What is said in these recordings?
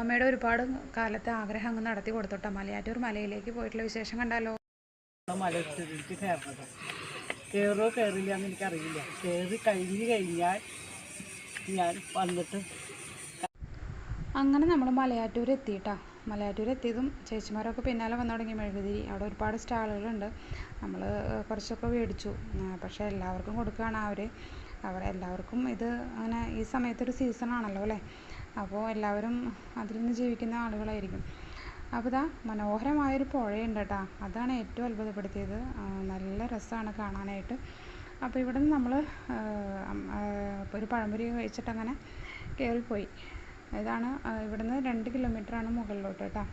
അമ്മയുടെ ഒരുപാട് കാലത്തെ ആഗ്രഹം അങ്ങ് നടത്തി കൊടുത്തോട്ടെ. മലയാറ്റൂർ മലയിലേക്ക് പോയിട്ടുള്ള വിശേഷം കണ്ടാലോ? കയറുന്നത് കയറുമോ കയറില്ല എന്ന് എനിക്കറിയില്ല. കയറി കഴിഞ്ഞു കഴിഞ്ഞാൽ ഞാൻ വന്നിട്ട് അങ്ങനെ നമ്മൾ മലയാറ്റൂർ എത്തിയിട്ടാ. മലയാറ്റൂർ എത്തിയതും ചേച്ചിമാരൊക്കെ പിന്നാലെ വന്നു തുടങ്ങി. മെഴുകുതിരി അവിടെ ഒരുപാട് സ്റ്റാളുകളുണ്ട്. നമ്മൾ കുറച്ചൊക്കെ മേടിച്ചു. പക്ഷേ എല്ലാവർക്കും കൊടുക്കുകയാണ് അവർ അവർ എല്ലാവർക്കും ഇത് അങ്ങനെ ഈ സമയത്തൊരു സീസൺ ആണല്ലോ അല്ലേ? അപ്പോൾ എല്ലാവരും അതിൽ നിന്ന് ജീവിക്കുന്ന ആളുകളായിരിക്കും. അപ്പോൾ ഇതാ മനോഹരമായൊരു പുഴയുണ്ട് കേട്ടോ അതാണ് ഏറ്റവും അത്ഭുതപ്പെടുത്തിയത്. നല്ല രസമാണ് കാണാനായിട്ട്. അപ്പോൾ ഇവിടെ നിന്ന് നമ്മൾ ഒരു പഴംപൊരി കഴിച്ചിട്ട് അങ്ങനെ കയറിപ്പോയി ഇതാണ് ഇവിടുന്ന് രണ്ട് കിലോമീറ്ററാണ് മുകളിലോട്ട് കേട്ടോ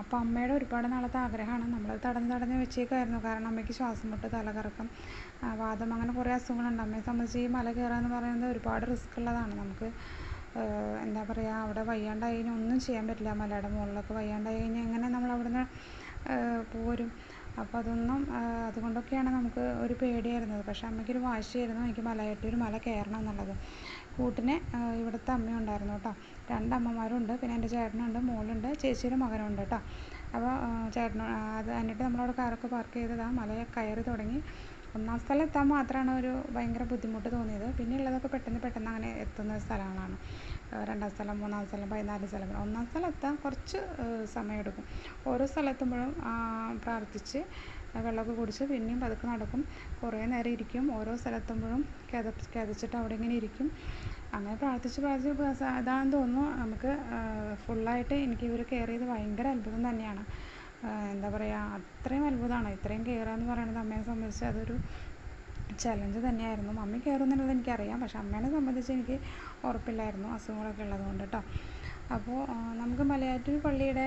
അപ്പോൾ അമ്മയുടെ ഒരുപാട് നാളത്തെ ആഗ്രഹമാണ്. നമ്മളത് തടഞ്ഞ് തടഞ്ഞ് വെച്ചേക്കായിരുന്നു കാരണം അമ്മയ്ക്ക് ശ്വാസം മുട്ട് തലകറക്കം വാദം അങ്ങനെ കുറേ അസുഖങ്ങളുണ്ട്. അമ്മയെ സംബന്ധിച്ച് ഈ മല കയറുക എന്ന് പറയുന്നത് ഒരുപാട് റിസ്ക് ഉള്ളതാണ് നമുക്ക്. എന്താ പറയുക അവിടെ വയ്യാണ്ടായി കഴിഞ്ഞാൽ ഒന്നും ചെയ്യാൻ പറ്റില്ല. മലയുടെ മുകളിലൊക്കെ വയ്യാണ്ടായി കഴിഞ്ഞാൽ എങ്ങനെ നമ്മൾ അവിടുന്ന് പോരും. അപ്പോൾ അതൊന്നും അതുകൊണ്ടൊക്കെയാണ് നമുക്ക് ഒരു പേടിയായിരുന്നത്. പക്ഷേ അമ്മയ്ക്കൊരു വാശിയായിരുന്നു എനിക്ക് മലയാറ്റൂർ മല കയറണം എന്നുള്ളത്. കൂട്ടിന് ഇവിടുത്തെ അമ്മയുണ്ടായിരുന്നു കേട്ടോ. രണ്ട് അമ്മമാരുണ്ട്. പിന്നെ എന്റെ ചേട്ടനുണ്ട് മോളുണ്ട് ചേച്ചിയുടെ മകനുണ്ട് കേട്ടോ. അപ്പോൾ ചേട്ടൻ അത് എന്നിട്ട് നമ്മളവിടെ കാറൊക്കെ പാർക്ക് ചെയ്തതാണ് മല കയറി തുടങ്ങി. ഒന്നാം സ്ഥലം എത്താൻ മാത്രമാണ് ഒരു ഭയങ്കര ബുദ്ധിമുട്ട് തോന്നിയത്. പിന്നെ ഉള്ളതൊക്കെ പെട്ടെന്ന് പെട്ടെന്ന് അങ്ങനെ എത്തുന്ന സ്ഥലങ്ങളാണ്. രണ്ടാം സ്ഥലം മൂന്നാം സ്ഥലം പതിനാല് സ്ഥലം. ഒന്നാം സ്ഥലം എത്താൻ കുറച്ച് സമയമെടുക്കും. ഓരോ സ്ഥലത്തുമ്പോഴും പ്രാർത്ഥിച്ച് വെള്ളമൊക്കെ കുടിച്ച് പിന്നെയും പതുക്കെ നടക്കും. കുറേ നേരം ഇരിക്കും. ഓരോ സ്ഥലത്തുമ്പോഴും കിത കിതച്ചിട്ട് അവിടെ ഇങ്ങനെ ഇരിക്കും. അങ്ങനെ പ്രാർത്ഥിച്ച് പ്രാർത്ഥിച്ച് അതാണെന്ന് തോന്നുന്നു. നമുക്ക് ഫുള്ളായിട്ട് എനിക്ക് ഇവർ കയറിയത് ഭയങ്കര അത്ഭുതം തന്നെയാണ്. എന്താ പറയുക അത്രയും അത്ഭുതമാണ് ഇത്രയും കയറുക എന്ന് പറയുന്നത് അമ്മയെ സംബന്ധിച്ച് അതൊരു ചലഞ്ച് തന്നെയായിരുന്നു. മമ്മി കയറുന്നുള്ളത് എനിക്കറിയാം. പക്ഷെ അമ്മേനെ സംബന്ധിച്ച് എനിക്ക് ഉറപ്പില്ലായിരുന്നു അസുഖങ്ങളൊക്കെ ഉള്ളതുകൊണ്ട് കേട്ടോ അപ്പോൾ നമുക്ക് മലയാറ്റൂർ പള്ളിയുടെ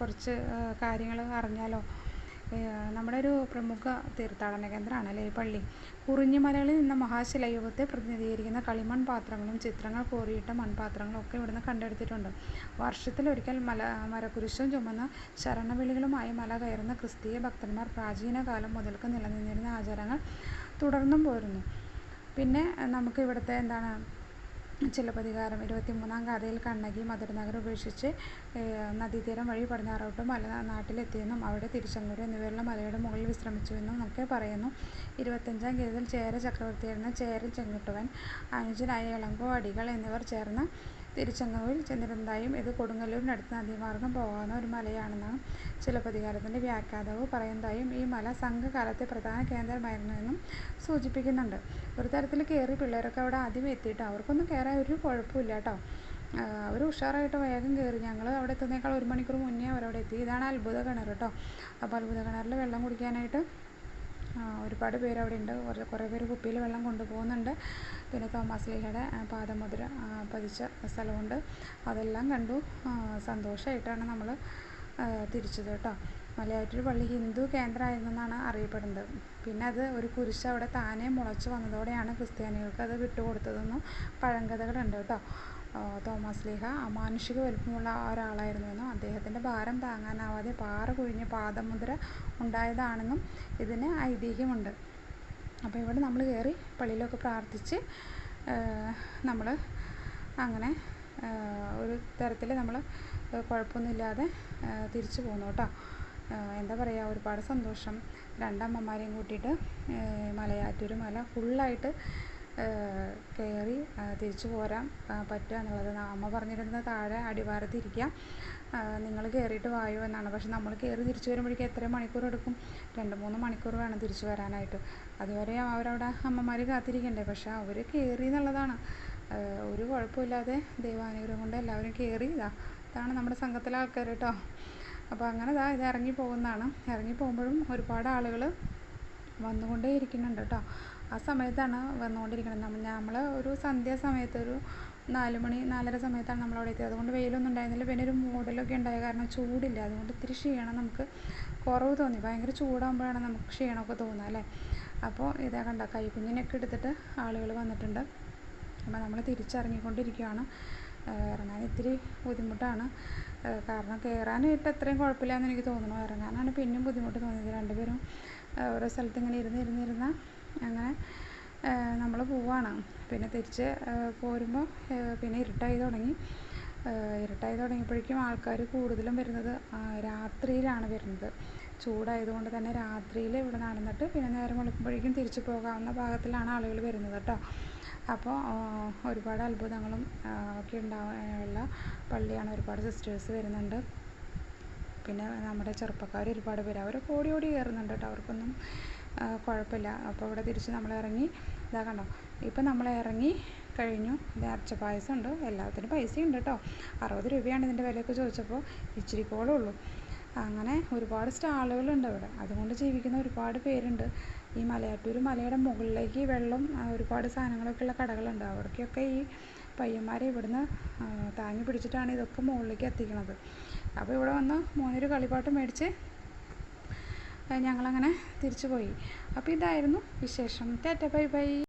കുറച്ച് കാര്യങ്ങൾ അറിഞ്ഞാലോ? നമ്മുടെ ഒരു പ്രമുഖ തീർത്ഥാടന കേന്ദ്രമാണ് അല്ലേ പള്ളി. കുറിഞ്ഞിമലകളിൽ നിന്ന് മഹാശിലയുഗത്തെ പ്രതിനിധീകരിക്കുന്ന കളിമൺ പാത്രങ്ങളും ചിത്രങ്ങൾ കോറിയിട്ട മൺപാത്രങ്ങളും ഒക്കെ ഇവിടുന്ന് കണ്ടെടുത്തിട്ടുണ്ട്. വർഷത്തിൽ ഒരിക്കൽ മല മരക്കുരിശും ചുമന്ന ശരണവിളികളുമായി മല കയറുന്ന ക്രിസ്തീയ ഭക്തന്മാർ പ്രാചീന കാലം മുതൽക്ക് നിലനിന്നിരുന്ന ആചാരങ്ങൾ തുടർന്നും പോരുന്നു. പിന്നെ നമുക്ക് ഇവിടുത്തെ എന്താണ് ചിലപ്പതികാരം ഇരുപത്തിമൂന്നാം കഥയിൽ കണ്ണകി മധുരനഗരം ഉപേക്ഷിച്ച് നദീതീരം വഴി പടിഞ്ഞാറോട്ട് മല നാട്ടിലെത്തിയെന്നും അവിടെ തിരുച്ചെങ്ങൂർ എന്നിവയുള്ള മലയുടെ മുകളിൽ വിശ്രമിച്ചുവെന്നും ഒക്കെ പറയുന്നു. ഇരുപത്തഞ്ചാം ഗീതത്തിൽ ചേര ചക്രവർത്തിയായിരുന്ന ചേരൻ ചെങ്ങിട്ടുവൻ അനുജനായ ഇളങ്കോ അടികൾ എന്നിവർ ചേർന്ന് തിരുച്ചെങ്ങൂരിൽ ചെന്നിരുന്നതായും ഇത് കൊടുങ്ങല്ലൂരിനടുത്ത് നദീമാർഗം പോകാവുന്ന ഒരു മലയാണെന്നാണ് ചിലപ്പതികാരത്തിന്റെ വ്യാഖ്യാതാവ് പറയുന്നതായും ഈ മല സംഘകാലത്തെ പ്രധാന കേന്ദ്രമായിരുന്നുവെന്നും സൂചിപ്പിക്കുന്നുണ്ട്. ഒരു തരത്തിൽ കയറി പിള്ളേരൊക്കെ അവിടെ ആദ്യം എത്തിയിട്ട് അവർക്കൊന്നും കയറാൻ ഒരു കുഴപ്പമില്ല കേട്ടോ. അവർ ഉഷാറായിട്ട് വേഗം കയറി. ഞങ്ങൾ അവിടെ എത്തുന്നേക്കാൾ ഒരു മണിക്കൂർ മുന്നേ അവരവിടെ എത്തി. ഇതാണ് അത്ഭുത കിണർ കേട്ടോ. അപ്പോൾ അത്ഭുത കിണറിൽ വെള്ളം കുടിക്കാനായിട്ട് ഒരുപാട് പേര് അവിടെ ഉണ്ട് കുറേ കുറേ പേര് കുപ്പിയിൽ വെള്ളം കൊണ്ടുപോകുന്നുണ്ട്. പിന്നെ തോമസ് ലീഹയുടെ ആ, പാദമുദ്ര പതിച്ച സ്ഥലമുണ്ട്. അതെല്ലാം കണ്ടു. സന്തോഷമായിട്ടാണ് നമ്മൾ തിരിച്ചത് കേട്ടോ. മലയാറ്റൂർ പള്ളി ഹിന്ദു കേന്ദ്രമായിരുന്നെന്നാണ് അറിയപ്പെടുന്നത്. പിന്നെ അത് ഒരു കുരിശ് അവിടെ താനേ മുളച്ച് വന്നതോടെയാണ് ക്രിസ്ത്യാനികൾക്ക് അത് വിട്ടുകൊടുത്തതെന്നും പഴങ്കഥകളുണ്ട് കേട്ടോ. തോമസ് ലീഹ അമാനുഷിക വലിപ്പമുള്ള ഒരാളായിരുന്നുവെന്നും അദ്ദേഹത്തിന്റെ ഭാരം താങ്ങാനാവാതെ പാറ കുഴിഞ്ഞ് പാദമുദ്ര ഉണ്ടായതാണെന്നും ഇതിന് ഐതിഹ്യമുണ്ട്. അപ്പോൾ ഇവിടെ നമ്മൾ കയറി പള്ളിയിലൊക്കെ പ്രാർത്ഥിച്ച് നമ്മൾ അങ്ങനെ ഒരു തരത്തിൽ നമ്മൾ കുഴപ്പമൊന്നുമില്ലാതെ തിരിച്ചു പോന്നു കേട്ടോ. എന്താ പറയുക ഒരുപാട് സന്തോഷം. രണ്ടമ്മമാരെയും കൂട്ടിയിട്ട് മലയാറ്റൂർ മല ഫുള്ളായിട്ട് കയറി തിരിച്ചു പോരാൻ പറ്റുക എന്നുള്ളത് അമ്മ പറഞ്ഞിരുന്നത് താഴെ അടിവാരത്ത് ഇരിക്കുക നിങ്ങൾ കയറിയിട്ട് വായോ എന്നാണ്. പക്ഷെ നമ്മൾ കയറി തിരിച്ചു വരുമ്പോഴേക്കും എത്ര മണിക്കൂർ എടുക്കും? രണ്ട് മൂന്ന് മണിക്കൂർ വേണം തിരിച്ചു വരാനായിട്ട്. അതുവരെ അവരവിടെ അമ്മമാർ കാത്തിരിക്കണ്ടേ? പക്ഷെ അവർ കയറി എന്നുള്ളതാണ്. ഒരു കുഴപ്പമില്ലാതെ ദൈവാനുഗ്രഹം കൊണ്ട് എല്ലാവരും കയറി ഇതാ ഇതാണ് നമ്മുടെ സംഘത്തിലെ ആൾക്കാർ കേട്ടോ. അപ്പോൾ അങ്ങനെ ഇതാ ഇത് ഇറങ്ങി പോകുന്നതാണ്. ഇറങ്ങി പോകുമ്പോഴും ഒരുപാട് ആളുകൾ വന്നുകൊണ്ടേ ഇരിക്കുന്നുണ്ട് കേട്ടോ. ആ സമയത്താണ് വന്നുകൊണ്ടിരിക്കുന്നത് നമ്മൾ നമ്മൾ ഒരു സന്ധ്യ സമയത്ത് ഒരു നാല് മണി നാലര സമയത്താണ് നമ്മൾ അവിടെ എത്തിയത്. അതുകൊണ്ട് വെയിലൊന്നും ഉണ്ടായിരുന്നില്ല. പിന്നെ ഒരു മൂടലൊക്കെ ഉണ്ടായ കാരണം ചൂടില്ല. അതുകൊണ്ട് ഇത്തിരി ക്ഷീണം നമുക്ക് കുറവ് തോന്നി. ഭയങ്കര ചൂടാകുമ്പോഴാണ് നമുക്ക് ക്ഷീണമൊക്കെ തോന്നുക അല്ലേ? അപ്പോൾ ഇതാ കണ്ട കൈക്കുഞ്ഞിനൊക്കെ എടുത്തിട്ട് ആളുകൾ വന്നിട്ടുണ്ട്. അപ്പോൾ നമ്മൾ തിരിച്ചിറങ്ങിക്കൊണ്ടിരിക്കുകയാണ് ഇറങ്ങാൻ ഇത്തിരി ബുദ്ധിമുട്ടാണ്. കാരണം കയറാനായിട്ട് അത്രയും കുഴപ്പമില്ല എന്ന് എനിക്ക് തോന്നുന്നു. ഇറങ്ങാനാണ് പിന്നെയും ബുദ്ധിമുട്ട് തോന്നിയത്. രണ്ടുപേരും ഓരോ സ്ഥലത്ത് ഇങ്ങനെ ഇരുന്ന് ഇരുന്ന് ഇരുന്ന് അങ്ങനെ നമ്മൾ പോവാണ്. പിന്നെ തിരിച്ച് പോരുമ്പോൾ പിന്നെ ഇരുട്ടായി തുടങ്ങി. ഇരട്ടായി തുടങ്ങിയപ്പോഴേക്കും ആൾക്കാർ കൂടുതലും വരുന്നത് രാത്രിയിലാണ് വരുന്നത്. ചൂടായതുകൊണ്ട് തന്നെ രാത്രിയിൽ ഇവിടെ നടന്നിട്ട് പിന്നെ നേരം വെളുക്കുമ്പോഴേക്കും തിരിച്ചു പോകാവുന്ന ഭാഗത്തിലാണ് ആളുകൾ വരുന്നത് കേട്ടോ അപ്പോൾ ഒരുപാട് അത്ഭുതങ്ങളും ഒക്കെ ഉണ്ടാവാനുള്ള പള്ളിയാണ് ഒരുപാട് സിസ്റ്റേഴ്സ് വരുന്നുണ്ട്. പിന്നെ നമ്മുടെ ചെറുപ്പക്കാർ ഒരുപാട് പേര് അവരൊക്കെ ഓടി ഓടി കയറുന്നുണ്ട് കേട്ടോ അവർക്കൊന്നും കുഴപ്പമില്ല. അപ്പോൾ ഇവിടെ തിരിച്ച് നമ്മൾ ഇറങ്ങി ഇതാ കണ്ടോ? ഇപ്പം നമ്മൾ ഇറങ്ങി കഴിഞ്ഞു. ഇത് അരച്ച പായസം ഉണ്ട് എല്ലാത്തിനും പൈസയുണ്ട് കേട്ടോ. അറുപത് രൂപയാണ് ഇതിന്റെ വിലയൊക്കെ ചോദിച്ചപ്പോൾ. ഇച്ചിരി കോളേ ഉള്ളൂ. അങ്ങനെ ഒരുപാട് സ്റ്റാളുകളുണ്ട് ഇവിടെ. അതുകൊണ്ട് ജീവിക്കുന്ന ഒരുപാട് പേരുണ്ട്. ഈ മലയാറ്റൂർ മലയുടെ മുകളിലേക്ക് വെള്ളം ഒരുപാട് സാധനങ്ങളൊക്കെ ഉള്ള കടകളുണ്ട്. അവർക്കൊക്കെ ഈ പയ്യന്മാരെ ഇവിടുന്ന് താങ്ങി പിടിച്ചിട്ടാണ് ഇതൊക്കെ മുകളിലേക്ക് എത്തിക്കുന്നത് അപ്പോൾ ഇവിടെ വന്ന് മോനൊരു കളിപ്പാട്ട് മേടിച്ച് ഞങ്ങളങ്ങനെ തിരിച്ചു പോയി അപ്പോൾ ഇതായിരുന്നു വിശേഷം. Tata bye bye.